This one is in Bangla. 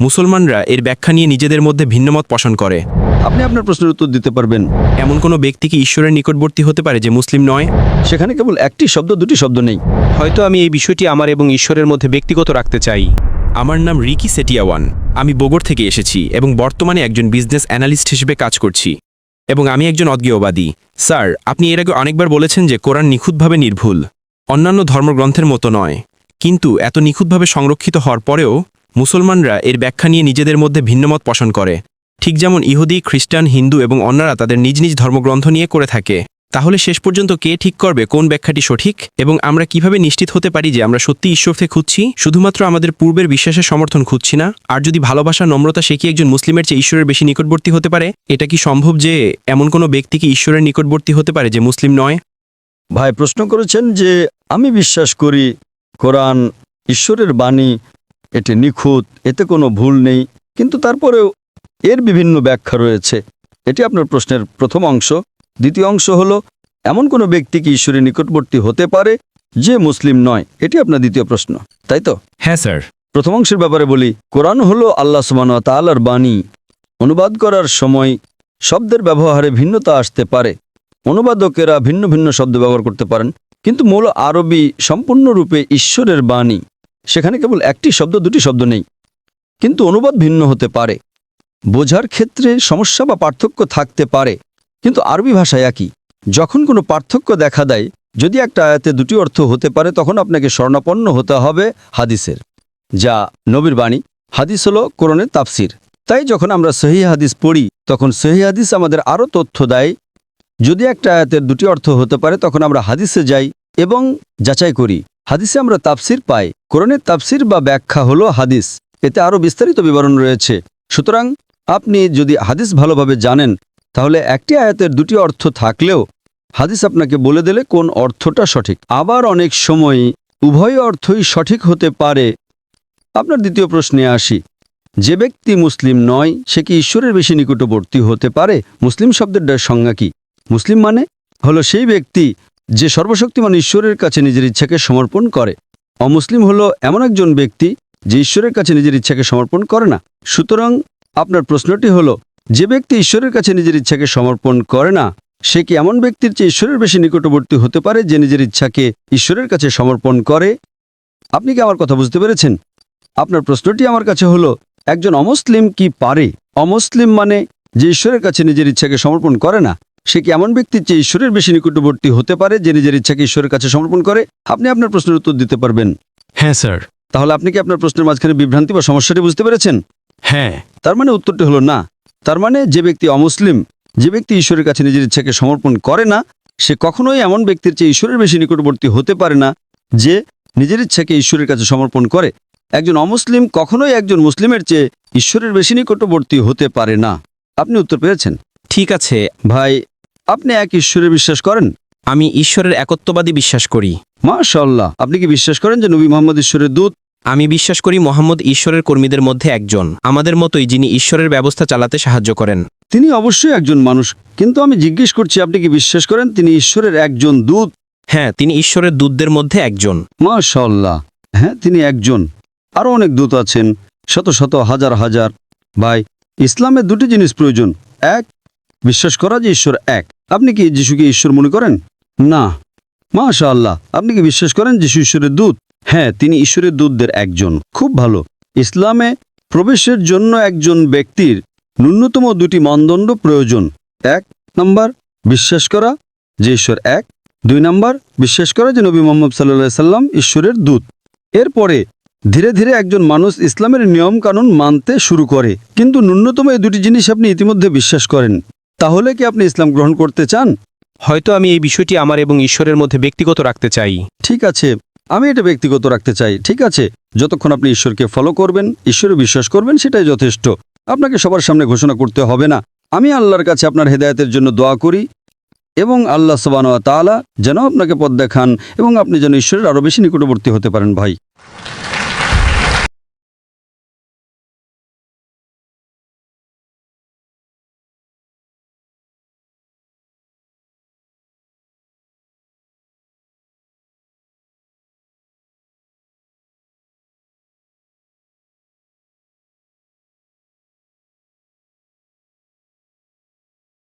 মুসলমানরা এর ব্যাখ্যা নিয়ে নিজেদের মধ্যে ভিন্নমত পোষণ করে। আপনি আপনার প্রশ্নের উত্তর দিতে পারবেন। এমন কোনো ব্যক্তি কি ঈশ্বরের নিকটবর্তী হতে পারে যে মুসলিম নয়? সেখানে কেবল একটি শব্দ দুটি শব্দ নেই। হয়তো আমি এই বিষয়টি আমার এবং ঈশ্বরের মধ্যে ব্যক্তিগত রাখতে চাই। আমার নাম রিকি সেটিয়াওয়ান। আমি বগর থেকে এসেছি এবং বর্তমানে একজন বিজনেস অ্যানালিস্ট হিসেবে কাজ করছি এবং আমি একজন অজ্ঞেয়বাদী। স্যার আপনি এর আগে অনেকবার বলেছেন যে কোরআন নিখুঁতভাবে নির্ভুল। অন্যান্য ধর্মগ্রন্থের মতো নয়। কিন্তু এত নিখুঁতভাবে সংরক্ষিত হওয়ার পরেও মুসলমানরা এর ব্যাখ্যা নিয়ে নিজেদের মধ্যে ভিন্নমত পোষণ করে। ঠিক যেমন ইহুদি, খ্রিস্টান, হিন্দু এবং অন্যরা তাদের নিজ নিজ ধর্মগ্রন্থ নিয়ে করে থাকে। তাহলে শেষ পর্যন্ত কে ঠিক করবে, কোন ব্যাখ্যাটি সঠিক, এবং আমরা কীভাবে নিশ্চিত হতে পারি যে আমরা সত্যি ঈশ্বরকে খুঁজছি? শুধুমাত্র আমাদের পূর্বের বিশ্বাসের সমর্থন খুঁজছি না। আর যদি ভালোবাসা, নম্রতা সে কি একজন মুসলিমের চেয়ে ঈশ্বরের বেশি নিকটবর্তী হতে পারে? এটা কি সম্ভব যে এমন কোনো ব্যক্তি কি ঈশ্বরের নিকটবর্তী হতে পারে যে মুসলিম নয়? ভাই, প্রশ্ন করেছেন যে আমি বিশ্বাস করি কোরআন ঈশ্বরের বাণী এটি নিখুঁত এতে কোনো ভুল নেই। কিন্তু তারপরেও এর বিভিন্ন ব্যাখ্যা রয়েছে। এটি আপনার প্রশ্নের প্রথম অংশ। দ্বিতীয় অংশ হলো এমন কোনো ব্যক্তি কি ঈশ্বরের নিকটবর্তী হতে পারে যে মুসলিম নয়? এটি আপনার দ্বিতীয় প্রশ্ন। তাই তো? হ্যাঁ স্যার। প্রথম অংশের ব্যাপারে বলি কোরআন হলো আল্লাহ সুবান তালার বাণী। অনুবাদ করার সময় শব্দের ব্যবহারে ভিন্নতা আসতে পারে। অনুবাদকেরা ভিন্ন ভিন্ন শব্দ ব্যবহার করতে পারেন। কিন্তু মূল আরবি সম্পূর্ণরূপে ঈশ্বরের বাণী। সেখানে কেবল একটি শব্দ, দুটি শব্দ নেই, কিন্তু অনুবাদ ভিন্ন হতে পারে। বোঝার ক্ষেত্রে সমস্যা বা পার্থক্য থাকতে পারে, কিন্তু আরবি ভাষায় একই। যখন কোনো পার্থক্য দেখা দেয়, যদি একটা আয়াতে দুটি অর্থ হতে পারে, তখন আপনাকে স্বর্ণাপন্ন হতে হবে হাদিসের, যা নবীর বাণী। হাদিস হলো কোরআনের তাফসির। তাই যখন আমরা সহি হাদিস পড়ি, তখন সহি হাদিস আমাদের আরও তথ্য দেয়। যদি একটা আয়াতের দুটি অর্থ হতে পারে, তখন আমরা হাদিসে যাই এবং যাচাই করি। হাদিসে আমরা তাফসির পাই। কোরআনের তাফসির বা ব্যাখ্যা হলো হাদিস। এতে আরও বিস্তারিত বিবরণ রয়েছে। সুতরাং আপনি যদি হাদিস ভালোভাবে জানেন, তাহলে একটি আয়াতের দুটি অর্থ থাকলেও হাদিস আপনাকে বলে দিলে কোন অর্থটা সঠিক। আবার অনেক সময় উভয় অর্থই সঠিক হতে পারে। আপনার দ্বিতীয় প্রশ্নে আসি। যে ব্যক্তি মুসলিম নয়, সে কি ঈশ্বরের বেশি নিকটবর্তী হতে পারে? মুসলিম শব্দের সংজ্ঞা কি? মুসলিম মানে? হলো সেই ব্যক্তি যে সর্বশক্তিমান ঈশ্বরের কাছে নিজের ইচ্ছাকে সমর্পণ করে। অমুসলিম হলো এমন একজন ব্যক্তি যে ঈশ্বরের কাছে নিজের ইচ্ছাকে সমর্পণ করে না। সুতরাং আপনার প্রশ্নটি হলো, যে ব্যক্তি ঈশ্বরের কাছে নিজের ইচ্ছাকে সমর্পণ করে না, সে কি এমন ব্যক্তির চেয়ে ঈশ্বরের বেশি নিকটবর্তী হতে পারে যে নিজের ইচ্ছাকে ঈশ্বরের কাছে সমর্পণ করে? আপনি কি আমার কথা বুঝতে পেরেছেন? আপনার প্রশ্নটি আমার কাছে হলো, একজন অমুসলিম কি পারে? অমুসলিম মানে যে ঈশ্বরের কাছে নিজের ইচ্ছাকে সমর্পণ করে না। সে কি এমন ব্যক্তির চেয়ে ঈশ্বরের বেশি নিকটবর্তী হতে পারে যে নিজের ইচ্ছাকে ঈশ্বরের কাছে সমর্পণ করে? আপনি আপনার প্রশ্নের উত্তর দিতে পারবেন। হ্যাঁ স্যার। তাহলে আপনি কি আপনার প্রশ্নের মাঝখানে বিভ্রান্তি বা সমস্যাটি বুঝতে পেরেছেন? হ্যাঁ। তার মানে উত্তরটি হলো না। তার মানে যে ব্যক্তি অমুসলিম যে ব্যক্তি ঈশ্বরের কাছে নিজের ইচ্ছাকে সমর্পণ করে না সে কখনোই এমন ব্যক্তির চেয়ে ঈশ্বরের বেশি নিকটবর্তী হতে পারে না যে নিজের ইচ্ছাকে ঈশ্বরের কাছে সমর্পণ করে। একজন অমুসলিম কখনোই একজন মুসলিমের চেয়ে ঈশ্বরের বেশি নিকটবর্তী হতে পারে না। আপনি উত্তর পেয়েছেন। ঠিক আছে। ভাই আপনি এক ঈশ্বরে বিশ্বাস করেন? আমি ঈশ্বরের একত্ববাদী বিশ্বাস করি। মাশাল্লাহ আপনি কি বিশ্বাস করেন যে নবী মোহাম্মদ ঈশ্বরের দূত? আমি বিশ্বাস করি মোহাম্মদ ঈশ্বরের কর্মীদের মধ্যে একজন। আমাদের মতোই যিনি ঈশ্বরের ব্যবস্থা চালাতে সাহায্য করেন। তিনি অবশ্যই একজন মানুষ। কিন্তু আমি জিজ্ঞেস করছি আপনি কি বিশ্বাস করেন তিনি ঈশ্বরের একজন দূত? হ্যাঁ তিনি ঈশ্বরের দূতদের মধ্যে একজন। মাশাল্লাহ হ্যাঁ তিনি একজন। আরও অনেক দূত আছেন। শত শত হাজার হাজার। ভাই ইসলামের দুটি জিনিস প্রয়োজন। এক বিশ্বাস করা যে ঈশ্বর এক। আপনি কি যিশুকে ঈশ্বর মনে করেন? না। মাশাল্লাহ আপনি কি বিশ্বাস করেন যিশু ঈশ্বরের দূত? হ্যাঁ তিনি ঈশ্বরের দূতদের একজন। খুব ভালো। ইসলামে প্রবেশের জন্য একজন ব্যক্তির ন্যূনতম দুটি মানদণ্ড প্রয়োজন। এক নম্বর, বিশ্বাস করা, যে ঈশ্বর এক। দুই নম্বর, বিশ্বাস করা যে নবী মোহাম্মদ সাল্লাহ সাল্লাম ঈশ্বরের দূত। এরপরে ধীরে ধীরে একজন মানুষ ইসলামের নিয়মকানুন মানতে শুরু করে। কিন্তু ন্যূনতম এই দুটি জিনিস আপনি ইতিমধ্যে বিশ্বাস করেন। তাহলে কি আপনি ইসলাম গ্রহণ করতে চান? হয়তো আমি এই বিষয়টি আমার এবং ঈশ্বরের মধ্যে ব্যক্তিগত রাখতে চাই। ঠিক আছে আমি এটা ব্যক্তিগত রাখতে চাই ঠিক আছে। যতক্ষণ আপনি ঈশ্বরকে ফলো করবেন ঈশ্বরে বিশ্বাস করবেন সেটাই যথেষ্ট। আপনাকে সবার সামনে ঘোষণা করতে হবে না। আমি আল্লাহর কাছে আপনার হেদায়তের জন্য দোয়া করি এবং আল্লাহ সবানোয়া তাআলা যেন আপনাকে পথ দেখান এবং আপনি যেন ঈশ্বরের আরও বেশি নিকটবর্তী হতে পারেন ভাই।